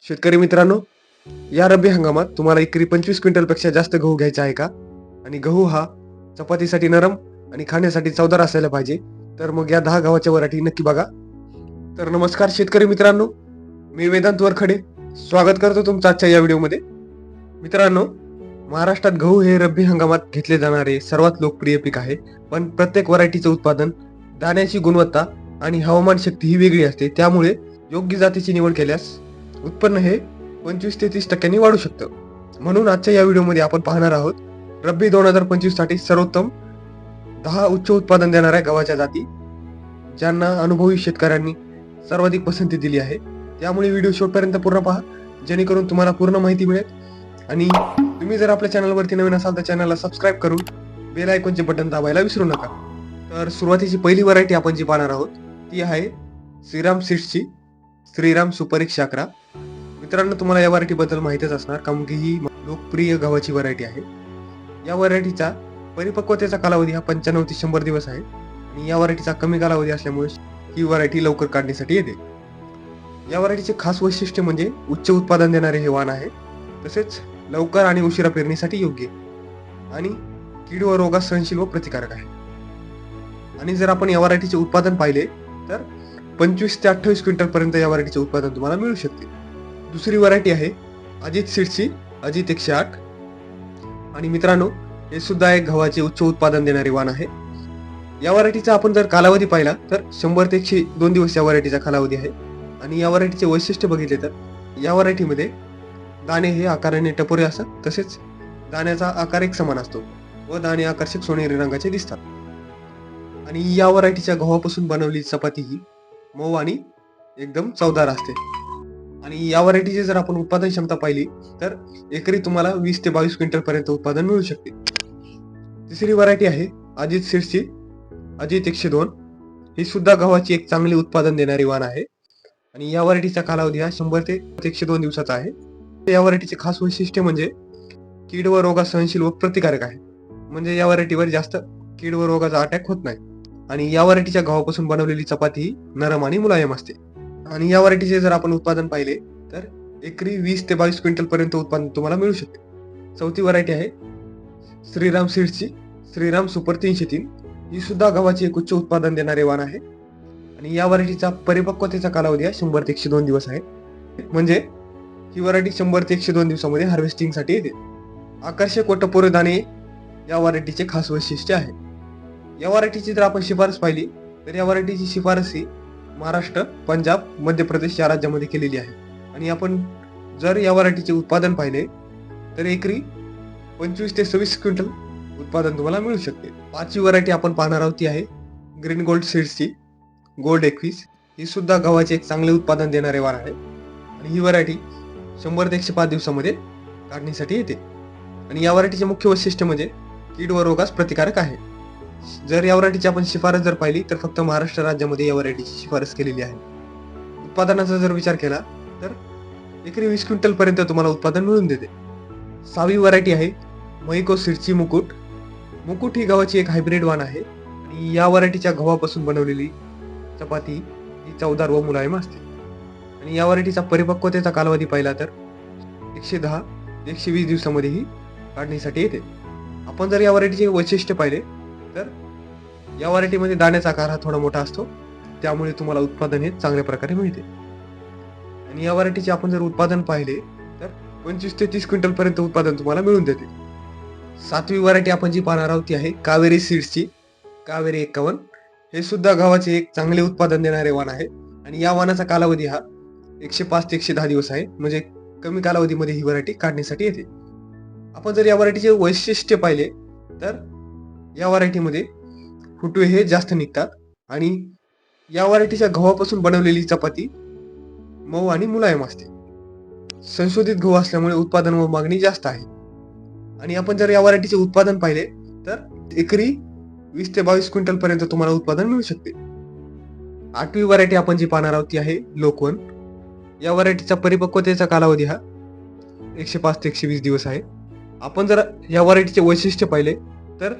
शेतकरी मित्रांनो या रब्बी हंगामात तुम्हाला एकरी पंचवीस क्विंटलपेक्षा जास्त गहू घ्यायचा आहे का? आणि गहू हा चपातीसाठी नरम आणि खाण्यासाठी चवदार असायला पाहिजे. तर मग या दहा गव्हाच्या वराठी नक्की बघा. तर नमस्कार शेतकरी मित्रांनो मी वेदांत वरखडे. स्वागत करतो तुमचं आजच्या या व्हिडिओमध्ये. मित्रांनो महाराष्ट्रात गहू हे रब्बी हंगामात घेतले जाणारे सर्वात लोकप्रिय पीक आहे. पण प्रत्येक व्हरायटीचं उत्पादन दाण्याची गुणवत्ता आणि हवामान शक्ती ही वेगळी असते. त्यामुळे योग्य जातीची निवड केल्यास उत्पन्न हे पंचवीस ते तीस टक्क्यांनी वाढू शकतं. म्हणून आजच्या या व्हिडिओमध्ये आपण पाहणार आहोत रब्बी दोन हजार पंचवीससाठी सर्वोत्तम दहा उच्च उत्पादन देणाऱ्या गव्हाच्या जाती ज्यांना अनुभवी शेतकऱ्यांनी सर्वाधिक पसंती दिली आहे. त्यामुळे व्हिडिओ शेवटपर्यंत पूर्ण पहा जेणेकरून तुम्हाला पूर्ण माहिती मिळेल. आणि तुम्ही जर आपल्या चॅनलवरती नवीन असाल तर चॅनलला सबस्क्राईब करून बेल आयकॉनचे बटन दाबायला विसरू नका. तर सुरुवातीची पहिली व्हरायटी आपण जी पाहणार आहोत ती आहे श्रीराम सीड्सची श्रीराम सुपर एकशे अकरा मित्रांनो तुम्हाला या व्हरायटीबद्दल माहितीच असणार कारण की ही लोकप्रिय गव्हाची व्हरायटी आहे. या व्हरायटीचा परिपक्वतेचा कालावधी हा पंच्याण्णव ते शंभर दिवस आहे. आणि या व्हरायटीचा कमी कालावधी असल्यामुळे ही व्हरायटी लवकर काढण्यासाठी येते. या व्हरायटीचे खास वैशिष्ट्य म्हणजे उच्च उत्पादन देणारे हे वाण आहे. तसेच लवकर आणि उशिरा पेरणीसाठी योग्य आणि कीड व रोगास सहनशील व प्रतिकारक आहे. आणि जर आपण या व्हरायटीचे उत्पादन पाहिले तर पंचवीस ते अठ्ठावीस क्विंटल पर्यंत या व्हरायटीचे उत्पादन तुम्हाला मिळू शकते. दुसरी व्हरायटी आहे अजित सीडची अजित एकशे आठ आणि मित्रांनो हे सुद्धा एक गव्हाचे उच्च उत्पादन देणारे वाण आहे. या व्हरायटीचा आपण जर कालावधी पाहिला तर शंभर ते एकशे दोन दिवस या व्हरायटीचा कालावधी आहे. आणि या व्हरायटीचे वैशिष्ट्य बघितले तर या व्हरायटीमध्ये दाणे हे आकाराने टपोरे असतात तसेच दाण्याचा आकार एक समान असतो व दाणे आकर्षक सोनेरी रंगाचे दिसतात. आणि या व्हरायटीच्या गव्हापासून बनवलेली चपाती ही मऊ आणि एकदम चवदार असते. आणि या व्हरायटीची जर आपण उत्पादन क्षमता पाहिली तर एकरी तुम्हाला वीस ते बावीस क्विंटल पर्यंत उत्पादन मिळू शकते. तिसरी व्हरायटी आहे अजित सीड्सची. अजित एकशे दोन. ही सुद्धा गव्हाची एक चांगली उत्पादन देणारी वाण आहे. आणि या व्हरायटीचा कालावधी हा शंभर ते एकशे दोन दिवसाचा आहे. या व्हरायटीचे खास वैशिष्ट्य म्हणजे कीड व रोगा सहनशील व प्रतिकारक आहे. म्हणजे या व्हरायटीवर जास्त कीड व रोगाचा अटॅक होत नाही. आणि या व्हरायटीच्या गव्हापासून बनवलेली चपाती ही नरम आणि मुलायम असते. आणि या व्हरायटीचे जर आपण उत्पादन पाहिले तर एकरी वीस ते बावीस क्विंटल पर्यंत उत्पादन तुम्हाला मिळू शकते. चौथी व्हरायटी आहे श्रीराम सीड्सची. श्रीराम सुपर तीनशे तीन. ही सुद्धा गव्हाची एक उच्च उत्पादन देणारे वाण आहे. आणि या व्हरायटीचा परिपक्वतेचा कालावधी हा शंभर ते एकशे दोन दिवस आहे. म्हणजे ही व्हरायटी शंभर ते एकशे दोन दिवसामध्ये हार्वेस्टिंगसाठी येते. आकर्षक व टपोरे दाणे या व्हरायटीचे खास वैशिष्ट्य आहे. या व्हरायटीची जर आपण शिफारस पाहिली तर या व्हरायटीची शिफारस ही महाराष्ट्र पंजाब मध्य प्रदेश या राज्यामध्ये केलेली आहे. आणि आपण जर या व्हरायटीचे उत्पादन पाहिले तर एकरी पंचवीस ते सव्वीस क्विंटल उत्पादन तुम्हाला मिळू शकते. पाचवी व्हरायटी आपण पाहणार आहोत ती आहे ग्रीन गोल्ड सीड्सची. गोल्ड एकवीस. ही सुद्धा गव्हाचे एक चांगले उत्पादन देणारे वार आहे. आणि ही व्हरायटी शंभर ते एकशे पाच दिवसामध्ये काढणीसाठी येते. आणि या व्हरायटीचे मुख्य वैशिष्ट्य म्हणजे कीड व रोगास प्रतिकारक आहे. जर या व्हरायटीची आपण शिफारस जर पाहिली तर फक्त महाराष्ट्र राज्यामध्ये या व्हरायटीची शिफारस केलेली आहे. उत्पादनाचा जर विचार केला तर एकरी वीस क्विंटल पर्यंत तुम्हाला उत्पादन मिळून देते. सहावी व्हरायटी आहे मैको सिरची मुकुट. मुकुट ही गव्हाची एक हायब्रिड वाण आहे. आणि या व्हरायटीच्या गव्हापासून बनवलेली चपाती ही चवदार व मुलायम असते. आणि या व्हरायटीचा परिपक्वतेचा कालावधी पाहिला तर एकशे दहा एकशे वीस दिवसामध्येही काढणीसाठी येते. आपण जर या व्हरायटीचे वैशिष्ट्य पाहिले तर या व्हरायटीमध्ये दाण्याचा आकार हा थोडा मोठा असतो. त्यामुळे तुम्हाला उत्पादन हे चांगल्या प्रकारे मिळते. आणि या व्हरायटीचे आपण जर उत्पादन पाहिले तर पंचवीस ते तीस क्विंटलपर्यंत उत्पादन तुम्हाला मिळून देते. सातवी व्हरायटी आपण जी पाहणार आहोत ती आहे कावेरी सीड्सची. कावेरी एक्कावन्न. हे सुद्धा गव्हाचे एक चांगले उत्पादन देणारे वाण आहे. आणि या वाणाचा कालावधी हा एकशे पाच ते एकशे दहा दिवस आहे. म्हणजे कमी कालावधीमध्ये ही व्हरायटी काढण्यासाठी येते. आपण जर या व्हरायटीचे वैशिष्ट्य पाहिले तर या व्हरायटीमध्ये फुटवे हे जास्त निघतात. आणि या व्हरायटीच्या गव्हापासून बनवलेली चपाती मऊ आणि मुलायम असते. संशोधित गहू असल्यामुळे उत्पादन व मागणी जास्त आहे. आणि आपण जर या व्हरायटीचे उत्पादन पाहिले तर एकरी वीस ते बावीस क्विंटल पर्यंत तुम्हाला उत्पादन मिळू शकते. आठवी व्हरायटी आपण जी पाहणार आहोत ती आहे लोकवन. या व्हरायटीचा परिपक्वतेचा कालावधी हा एकशे पाच ते एकशे वीस दिवस आहे. आपण जर या व्हरायटीचे वैशिष्ट्य पाहिले तर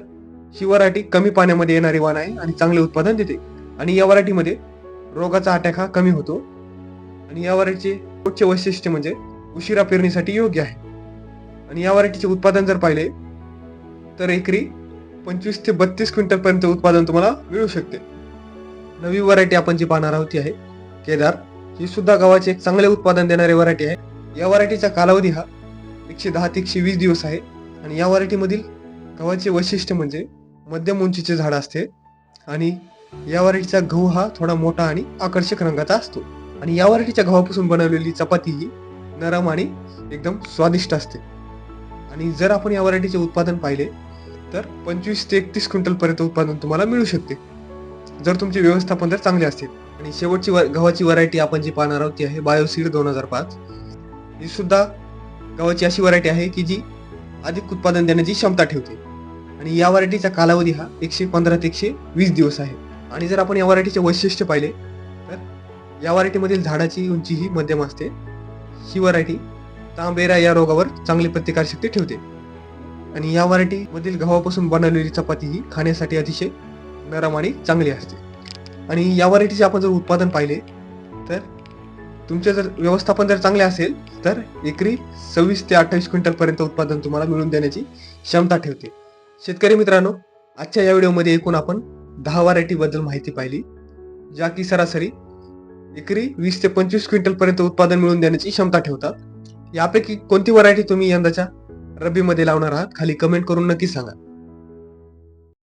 ही व्हरायटी कमी पाण्यामध्ये येणारी वाण आहे आणि चांगले उत्पादन देते. आणि या व्हरायटीमध्ये रोगाचा अटॅक हा कमी होतो. आणि या व्हरायटीचे उच्च वैशिष्ट्य म्हणजे उशिरा पेरणीसाठी योग्य आहे. आणि या व्हरायटीचे उत्पादन जर पाहिले तर एकरी पंचवीस ते बत्तीस क्विंटल पर्यंत उत्पादन तुम्हाला मिळू शकते. नवी व्हरायटी आपण जी पाहणार आहोत ती आहे केदार. ही सुद्धा गव्हाचे एक चांगले उत्पादन देणारी व्हरायटी आहे. या व्हरायटीचा कालावधी हा एकशे दहा ते एकशे वीस दिवस आहे. आणि या व्हरायटीमधील गव्हाचे वैशिष्ट्य म्हणजे मध्यम उंचीचे झाड असते आणि या व्हरायटीचा गहू हा थोडा मोठा आणि आकर्षक रंगाचा असतो. आणि या व्हरायटीच्या गव्हापासून बनवलेली चपाती ही नरम आणि एकदम स्वादिष्ट असते. आणि जर आपण या व्हरायटीचे उत्पादन पाहिले तर पंचवीस ते एकतीस क्विंटलपर्यंत उत्पादन तुम्हाला मिळू शकते. जर तुमचे व्यवस्थापन जर चांगले असतील. आणि शेवटची व- गव्हाची व्हरायटी आपण जी पाहणार आहोत ती आहे बायोसीड दोन हजार पाच. ही सुद्धा गव्हाची अशी व्हरायटी आहे की जी अधिक उत्पादन देण्याची क्षमता ठेवते. आणि या वरायटीचा कालावधी हा एकशे पंधरा ते एकशे वीस दिवस आहे. आणि जर आपण या वरायटीचे वैशिष्ट्य पाहिले तर या वरायटीमधील झाडाची उंची ही मध्यम असते. ही वरायटी तांबेरा या रोगावर चांगली प्रतिकारशक्ती ठेवते. आणि या वरायटीमधील गव्हापासून बनवलेली चपाती ही खाण्यासाठी अतिशय नरम आणि चांगली असते. आणि या व्हरायटीचे आपण जर उत्पादन पाहिले तर तुमचे जर व्यवस्थापन जर चांगले असेल तर एकरी सव्वीस ते अठ्ठावीस क्विंटल पर्यंत उत्पादन तुम्हाला मिळवून देण्याची क्षमता ठेवते. शेतकरी मित्रांनो आजच्या या व्हिडिओमध्ये एकूण आपण दहा व्हरायटीबद्दल माहिती पाहिली ज्या की सरासरी एकरी वीस ते पंचवीस क्विंटलपर्यंत उत्पादन मिळवून देण्याची क्षमता ठेवतात. यापैकी कोणती व्हरायटी तुम्ही यंदाच्या रब्बीमध्ये लावणार आहात खाली कमेंट करून नक्की सांगा.